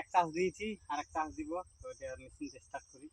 এক চাষ দিয়েছি আর এক চাষ দিব তো এটা মেশিনটা স্টার্ট করি।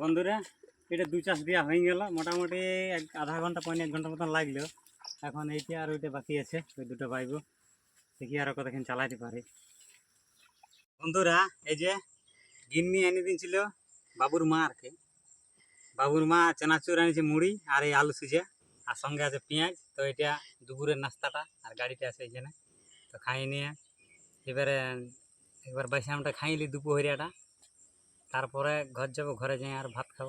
বন্ধুরা, এটা দু চাষ দেওয়া হয়ে গেল। মোটামুটি এক আধা ঘণ্টা, পৌনে এক ঘণ্টা মতন লাগল। এখন এইটা আর ওইটা বাকি আছে, ওই দুটো পাইব। দেখি আরও কতক্ষণ চালাইতে পারি। বন্ধুরা, এই যে গিন্নি এনে দিয়েছিল বাবুর মা আর কি বাবুর মা চেনাচুর এনেছে মুড়ি আর এই আলু সিজা, আর সঙ্গে আছে পেঁয়াজ। তো এটা দুপুরের নাস্তাটা, আর গাড়িতে আছে এইখানে। তো খাই নিয়ে, এবারে একবার বাইসামটা খাইলি দুপুরিয়াটা তারপরে ঘর যাব, ঘরে যাই আর ভাত খাব।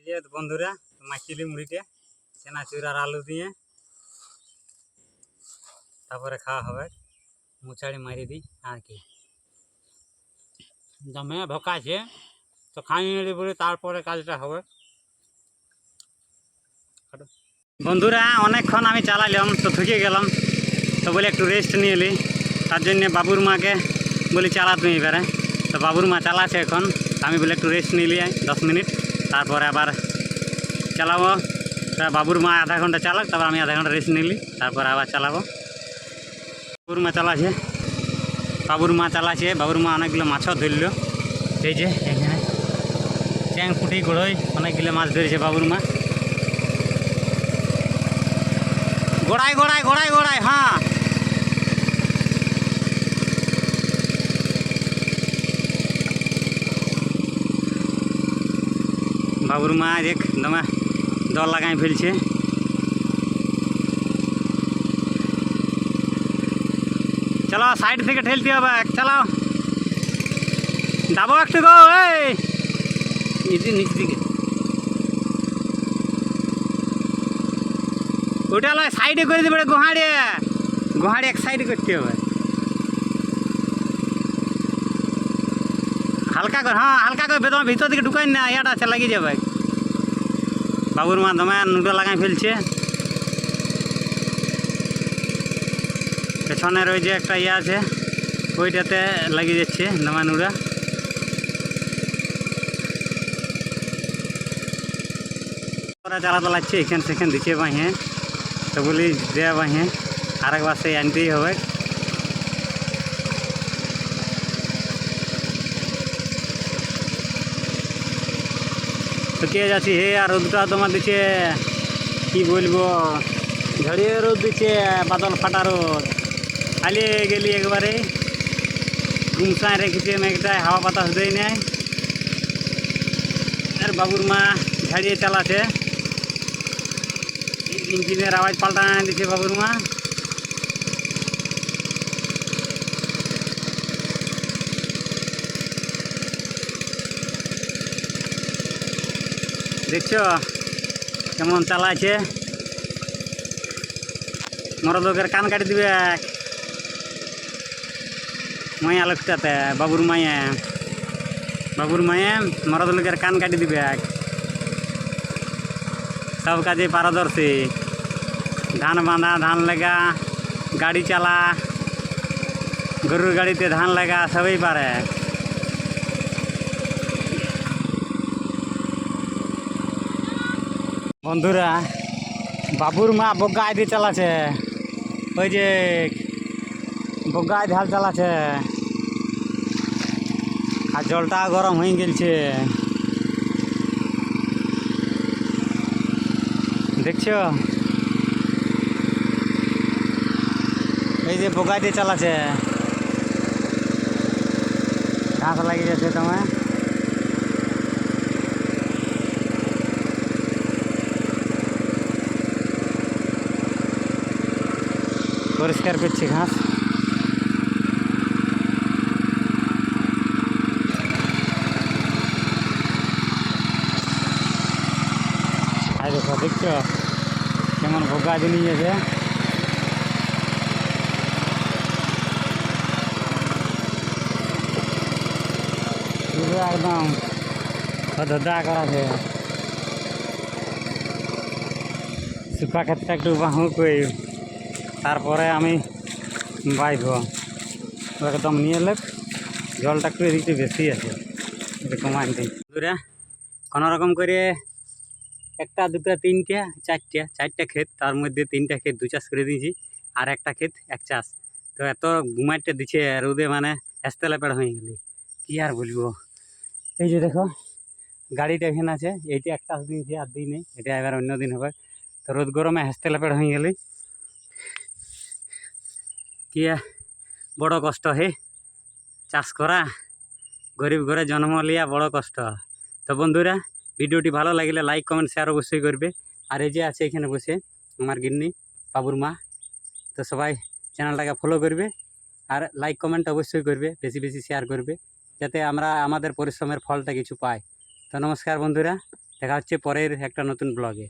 এই যে বন্ধুরা মাখিলি মুড়িটা চেনাচুর আর আলু দিয়ে। তারপরে খাওয়া হবে, মুচাড়ি মারি দিই, আর কি। দমে ভোকাছে তো খাইয়ে নিলে বলে তারপরে কাজটা হবে। বন্ধুরা, অনেকক্ষণ আমি চালাইলাম, তো থুকে গেলাম। তো বলে একটু রেস্ট নিয়ে এলি তার জন্য বাবুর মাকে বলি চালা তুমি এবারে। তো বাবুর মা চালাচ্ছে এখন। আমি বলে, একটু রেস্ট নিলি দশ মিনিট। তারপরে আবার চালাবো। তা বাবুর মা আধা ঘণ্টা চালাক, তারপর আমি আধা ঘণ্টা রেস্ট নিলি তারপর আবার চালাবো। বাবুর মা চালাছে। বাবুর মা চালাছে। বাবুর মা অনেকগুলো মাছও ধরলো। এই যে এখানে চ্যাং, পুঁটি গড়ই অনেকগুলো মাছ ধরেছে বাবুর মা। গোড়ায় গোড়ায় গোড়ায় গোড়ায় হ্যাঁ। বাবুর মা দেখ দমে দল লাগাই ফেলছে। চলো সাইড থেকে ঠেলতে হবে চালাও যাব একটু গো এই। নিচ দিকে। ওটা লয় সাইডে করে দেবে গোহাড়ে গোহাড়ি এক সাইড করতে হবে। হালকা করে হ্যাঁ হালকা করে বেদম ভিতর দিকে ঢুকাই না, ইয়াটা আছে, লাগিয়ে যাবে বাবুর মা দমে নুডো লাগাই ফেলছে। পেছনের ওই যে একটা ইয়ে আছে, ওইটাতে লাগিয়ে যাচ্ছে দমে ওরা চালাতে লাগছে এখান সেখান দিচ্ছে বাহিয়ে। তো বলি, দেয়া বাহিয়ে আর একবার সেই আনতেই হবে। শুকিয়ে যাচ্ছি। হে আর রোদটা তোমার দিচ্ছে কি বলব? ঝড়িয়ে রোদ দিচ্ছে, বাদল ফাটা রোদ। খালিয়ে গেলি একবারে। গুমসায় রেখেছে মেঘটায় হাওয়া বাতাস দেয় নেয় আর বাবুর মা ঝাড়িয়ে চালাছে ইঞ্জিনের আওয়াজ পাল্টা দিচ্ছে বাবুর মা। দেখছ? কেমন চালাচ্ছে মর লোকের কান কাটি দিবে মায়া লোকটাতে, বাবুর মায়ে। বাবুর মায়ে মরদ লোকের কান কাটি দিবে সব কাজে পারদর্শী। ধান বাঁধা, ধান লাগা, গাড়ি চালা, গরুর গাড়িতে ধান লাগা, সবই পারে। বন্ধুরা, বাবুর মা বগায় দিয়ে চালাচ্ছে। ওই যে বগায় ঢাল চালাচ্ছে। আর জলটা গরম হয়ে গেলছে। দেখছ? এই যে বোকা দিয়ে চালাচ্ছে। ঘাস লাগিয়ে তোমার পরিষ্কার করছি ঘাস। আর দেখো, দেখছ? কেমন ভোগা নিয়েছে পুরো একদম ধদা করা আছে ক্ষেত্রে একটু বাহু কই। তারপরে আমি বাইব। একদম নিয়ে এলে জলটা একটু এদিকে বেশি আছে দিই। দূরে কোনো রকম করে একটা, দুটা, তিনটে, চারটে, চারটা ক্ষেত, তার মধ্যে তিনটা ক্ষেত, দু চাষ করে দিয়েছি, আর একটা ক্ষেত, এক চাষ। তো এত ঘুমাইতে দিচ্ছে রোদে মানে হেস্তেলা পেড় হয়ে গেলি। কী আর বলব? এই যে দেখো, গাড়িটা এখানে আছে, এইটা এক চাষ দিয়েছি, আর দিই নেই, এটা এবার অন্য দিন হবে। তো রোদ গরমে হেস্তেলা পেড় হয়ে গেলি। কি বড় কষ্ট হে? চাষ করা, গরিব ঘরে জন্ম লিয়া বড় কষ্ট। তো বন্ধুরা, ভিডিওটি ভালো লাগলে লাইক কমেন্ট শেয়ার অবশ্যই করবে। আর এই যে আছে এখানে বসে আমার গিন্নি, বাবুর মা। তো সবাই চ্যানেলটাকে ফলো করবে আর লাইক কমেন্ট অবশ্যই করবে, বেশি বেশি শেয়ার করবে, যাতে আমরা আমাদের পরিশ্রমের ফলটা কিছু পাই। তো নমস্কার বন্ধুরা, দেখা হচ্ছে পরের একটা নতুন ব্লগে